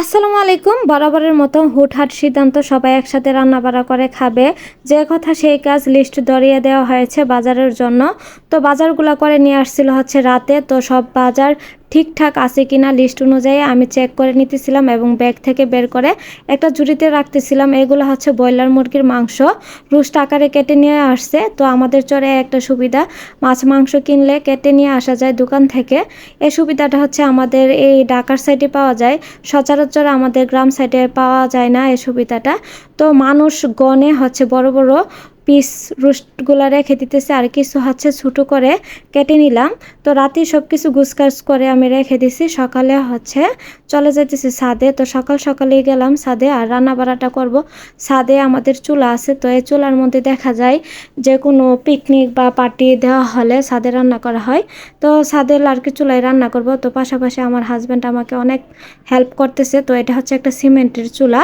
আসসালামু আলাইকুম। বরাবরের মতো হুটহাট সিদ্ধান্ত সবাই একসাথে রান্না বাড়া করে খাবে। যে কথা সেই কাজ লিস্ট দরিয়ে দেওয়া হয়েছে বাজারের জন্য। তো বাজারগুলো করে নিয়ে আসছিল হচ্ছে রাতে। তো সব বাজার ঠিকঠাক আছে কিনা লিস্ট অনুযায়ী আমি চেক করে নিতেছিলাম এবং ব্যাগ থেকে বের করে একটা ঝুড়িতে রাখতেছিলাম। এগুলো হচ্ছে ব্রয়লার মুরগির মাংস। রুস্ট আকারে কেটে নিয়ে আসছে। তো আমাদের চরে একটা সুবিধা, মাছ মাংস কিনলে কেটে নিয়ে আসা যায় দোকান থেকে। এই সুবিধাটা হচ্ছে আমাদের এই ঢাকার সাইডে পাওয়া যায়। সচরাচর আমাদের গ্রাম সাইডে পাওয়া যায় না এই সুবিধাটা। তো মানুষ গনে হচ্ছে বড় বড় পিস রোস্টগুলো রেখে দিতেছে আর কিছু হচ্ছে ছোটো করে কেটে নিলাম। তো রাতে সব কিছু গুছকাজ করে আমি রেখে দিছি। সকালে হচ্ছে চলে যাইতেছি ছাদে। তো সকাল সকালেই গেলাম ছাদে আর রান্না বাড়াটা করব। ছাদে আমাদের চুলা আছে। তো এই চুলার মধ্যে দেখা যায় যে কোনো পিকনিক বা পার্টি দেওয়া হলে ছাদে রান্না করা হয়। তো ছাদে আর কি চুলায় রান্না করব। তো পাশাপাশি আমার হাজব্যান্ড আমাকে অনেক হেল্প করতেছে। তো এটা হচ্ছে একটা সিমেন্টের চুলা।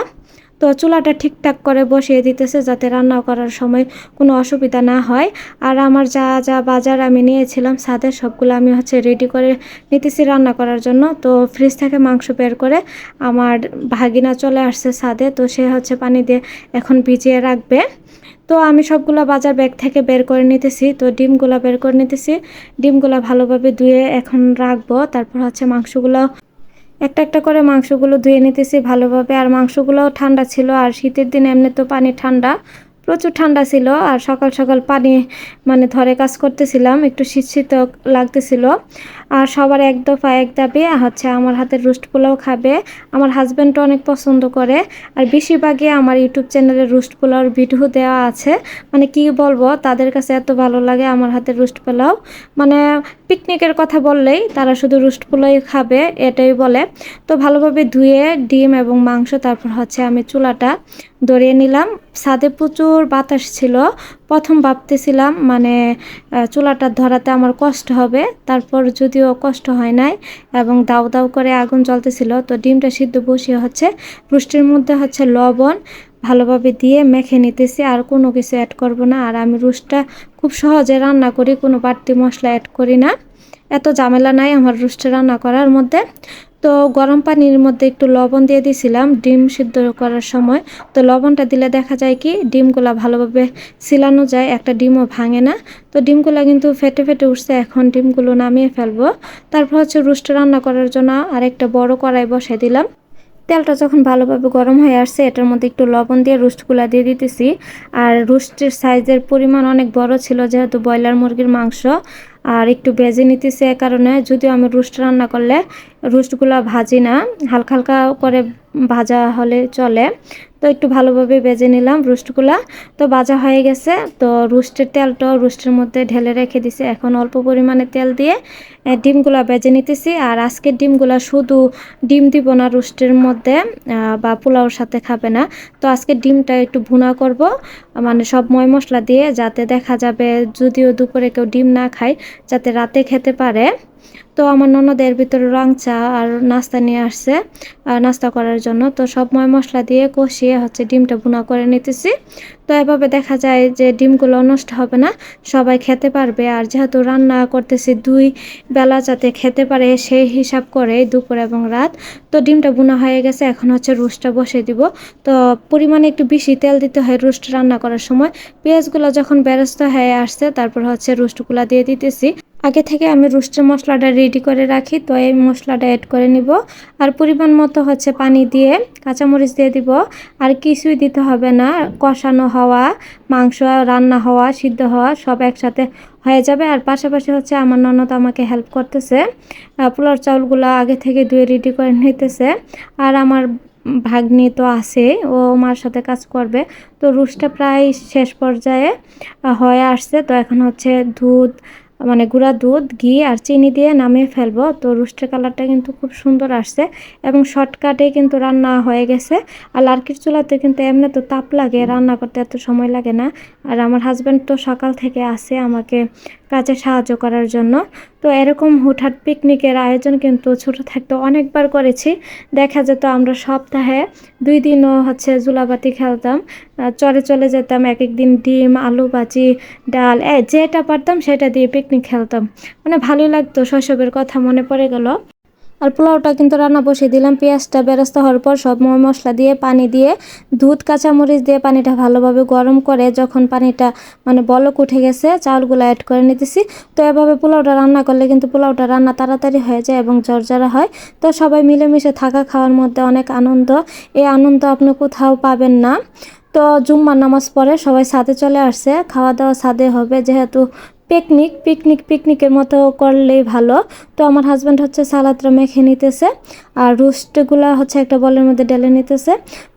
তো চুলাটা ঠিকঠাক করে বসিয়ে দিতেছে যাতে রান্না করার সময় কোনো অসুবিধা না হয়। আর আমার যা যা বাজার আমি নিয়েছিলাম ছাদে সবগুলো আমি হচ্ছে রেডি করে নিতেছি রান্না করার জন্য। তো ফ্রিজ থেকে মাংস বের করে আমার ভাগিনা চলে আসছে সাদে তো সে হচ্ছে পানি দিয়ে এখন ভিজিয়ে রাখবে। তো আমি সবগুলো বাজার ব্যাগ থেকে বের করে নিতেছি, তো ডিমগুলো বের করে নিতেছি। ডিমগুলো ভালোভাবে ধুয়ে এখন রাখব, তারপর হচ্ছে মাংসগুলো একটা একটা করে মাংসগুলো ধুয়ে নিতেছি ভালোভাবে। আর মাংসগুলোও ঠান্ডা ছিল, আর শীতের দিন এমনি তো পানি ঠান্ডা। প্রচুর ঠান্ডা ছিল আর সকাল সকাল পানি মানে ধরে কাজ করতেছিলাম, একটু শীত শীত লাগতেছিল। আর সবার এক দফা এক দাবি, হচ্ছে আমার হাতের রুস্ট পোলাও খাবে। আমার হাজব্যান্ডও অনেক পছন্দ করে। আর বেশিরভাগই আমার ইউটিউব চ্যানেলে রুস্ট পোলাওর ভিডিও দেওয়া আছে। মানে কি বলব, তাদের কাছে এত ভালো লাগে আমার হাতের রুস্ট পোলাও। মানে পিকনিকের কথা বললেই তারা শুধু রুস্ট পোলাই খাবে, এটাই বলে। তো ভালোভাবে ধুয়ে ডিম এবং মাংস, তারপর হচ্ছে আমি চুলাটা ধরিয়ে নিলাম। ছাদে প্রচুর বাতাস ছিল। প্রথম ভাবতেছিলাম মানে চুলাটা ধরাতে আমার কষ্ট হবে। তারপর যদিও কষ্ট হয় নাই এবং দাউ দাউ করে আগুন জ্বলতেছিল, তো ডিমটা সিদ্ধ বসিয়ে হচ্ছে রুষ্টির মধ্যে হচ্ছে লবণ ভালোভাবে দিয়ে মেখে নিতেছি, আর কোনো কিছু অ্যাড করব না। আর আমি রুস্টটা খুব সহজে রান্না করি, কোনো বাড়তি মশলা অ্যাড করি না। এত ঝামেলা নাই আমার রুস্টে রান্না করার মধ্যে। তো গরম পানির মধ্যে একটু লবণ দিয়ে দিয়েছিলাম ডিম সিদ্ধ করার সময়। তো লবণটা দিলে দেখা যায় কি, ডিমগুলো ভালোভাবে সিলানো যায়, একটা ডিমও ভাঙে না। তো ডিমগুলো কিন্তু ফেটে ফেটে উঠছে, এখন ডিমগুলো নামিয়ে ফেলব। তারপর হচ্ছে রুস্ট রান্না করার জন্য আরেকটা বড় কড়াই বসে দিলাম। তেলটা যখন ভালোভাবে গরম হয়ে আসছে, এটার মধ্যে একটু লবণ দিয়ে রুস্টগুলো দিয়ে দিতেছি। আর রুস্টের সাইজের পরিমাণ অনেক বড় ছিল, যেহেতু ব্রয়লার মুরগির মাংস। আর একটু ভেজে নিতেছি কারণে, যদিও আমি রুস্ট রান্না করলে রুস্টগুলো ভাজি না, হালকা হালকা করে ভাজা হলে চলে। তো একটু ভালোভাবে বেজে নিলাম রুস্টগুলা। তো ভাজা হয়ে গেছে, তো রুস্টের তেলটাও রুস্টের মধ্যে ঢেলে রেখে দিছি। এখন অল্প পরিমাণে তেল দিয়ে ডিমগুলা বেজে নিতেছি। আর আজকের ডিমগুলা শুধু ডিম দিব না রুস্টের মধ্যে বা পোলাওর সাথে খাবে না। তো আজকে ডিমটা একটু ভুনা করব মানে সব ময় মশলা দিয়ে যাতে দেখা যাবে যদিও দুপুরে কেউ ডিম না খায় যাতে রাতে খেতে পারে। তো আমার ননদের ভিতরে রং চা আর নাস্তা নিয়ে আসছে নাস্তা করার জন্য। তো সব ময় মশলা দিয়ে কষিয়ে হচ্ছে ডিমটা ভুনা করে নিতেছি। তো এভাবে দেখা যায় যে ডিমগুলো নষ্ট হবে না, সবাই খেতে পারবে। আর যেহেতু রান্না করতেছি দুই বেলা যাতে খেতে পারে সেই হিসাব করে দুপুর এবং রাত। তো ডিমটা বুনা হয়ে গেছে, এখন হচ্ছে রোস্টটা বসে দিব। তো পরিমাণে একটু বেশি তেল দিতে হয় রোস্ট রান্না করার সময়। পেঁয়াজগুলো যখন বেরস্ত হয়ে আসছে, তারপর হচ্ছে রোস্টগুলো দিয়ে দিতেছি। আগে থেকে আমি রুস্টের মশলাটা রেডি করে রাখি, তো এই মশলাটা অ্যাড করে নিব। আর পরিমাণ মতো হচ্ছে পানি দিয়ে কাঁচামরিচ দিয়ে দিব। আর কিছুই দিতে হবে না, কষানো হওয়া, মাংস, রান্না হওয়া, সিদ্ধ হওয়া সব একসাথে হয়ে যাবে। আর পাশাপাশি হচ্ছে আমার ননদ আমাকে হেল্প করতেছে। পোলার চাউলগুলো আগে থেকে ধুয়ে রেডি করে নিতেছে। আর আমার ভাগ্নি তো আছে, ও মার সাথে কাজ করবে। তো রুসটা প্রায় শেষ পর্যায়ে হয়ে আসছে। তো এখন হচ্ছে দুধ মানে গুঁড়া দুধ, ঘি আর চিনি দিয়ে নামিয়ে ফেলব। তো রুস্টের কালারটা কিন্তু খুব সুন্দর আসছে এবং শর্টকাটে কিন্তু রান্না হয়ে গেছে। আর লার্কির চুলাতে কিন্তু এমনি তো তাপ লাগে, রান্না করতে এত সময় লাগে না। আর আমার হাজব্যান্ড তো সকাল থেকে আসে আমাকে কাজে সাহায্য করার জন্য। তো এরকম হুটহাট পিকনিকের আয়োজন কিন্তু ছোট থাকতে অনেকবার করেছি। দেখা যেত আমরা সপ্তাহে দুই দিনও হচ্ছে জুলাবাতি খেলতাম। চলে চলে যেতাম এক একদিন ডিম, আলু ভাজি, ডাল যেটা পারতাম সেটা দিয়ে পিকনিক খেলতাম। মানে ভালোই লাগতো, শৈশবের কথা মনে পড়ে গেল। আর পোলাওটা কিন্তু রান্না বসিয়ে দিলাম। পেঁয়াজটা বেরেস্তা হওয়ার পর সব মশলা দিয়ে, পানি দিয়ে, দুধ, কাঁচামরিচ দিয়ে পানিটা ভালোভাবে গরম করে যখন পানিটা মানে বলক উঠে গেছে, চাউলগুলো অ্যাড করে নিতেছি। তো এভাবে পোলাওটা রান্না করলে কিন্তু পোলাওটা রান্না তাড়াতাড়ি হয়ে যায় এবং জর্জরা হয়। তো সবাই মিলেমিশে থাকা খাওয়ার মধ্যে অনেক আনন্দ। এই আনন্দ আপনি কোথাও পাবেন না। তো জুম্মার নামাজ পড়ে সবাই সাথে চলে আসছে। খাওয়া দাওয়া সাদে হবে, যেহেতু পিকনিক পিকনিক পিকনিকের মতো করলেই ভালো। তো আমার হাজব্যান্ড হচ্ছে সালাদটা মেখে নিতেছে আর রোস্টগুলো হচ্ছে একটা বলের মধ্যে ডেলে নিতেছে।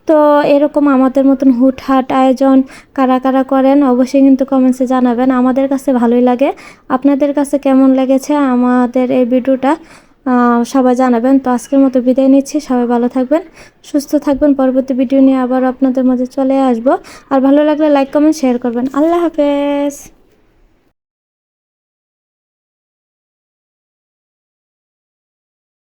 তো এরকম আমাদের মতন হুটহাট আয়োজন কারা কারা করেন অবশ্যই কিন্তু কমেন্টসে জানাবেন। আমাদের কাছে ভালোই লাগে। আপনাদের কাছে কেমন লেগেছে আমাদের এই ভিডিওটা? সবাই জানাবেন। তো আজকের মতো বিদায় নিচ্ছি। সবাই ভালো থাকবেন, সুস্থ থাকবেন। পরবর্তী ভিডিও নিয়ে আবার আপনাদের মাঝে চলে আসব। আর ভালো লাগলে লাইক কমেন্ট শেয়ার করবেন। আল্লাহ হাফেজ।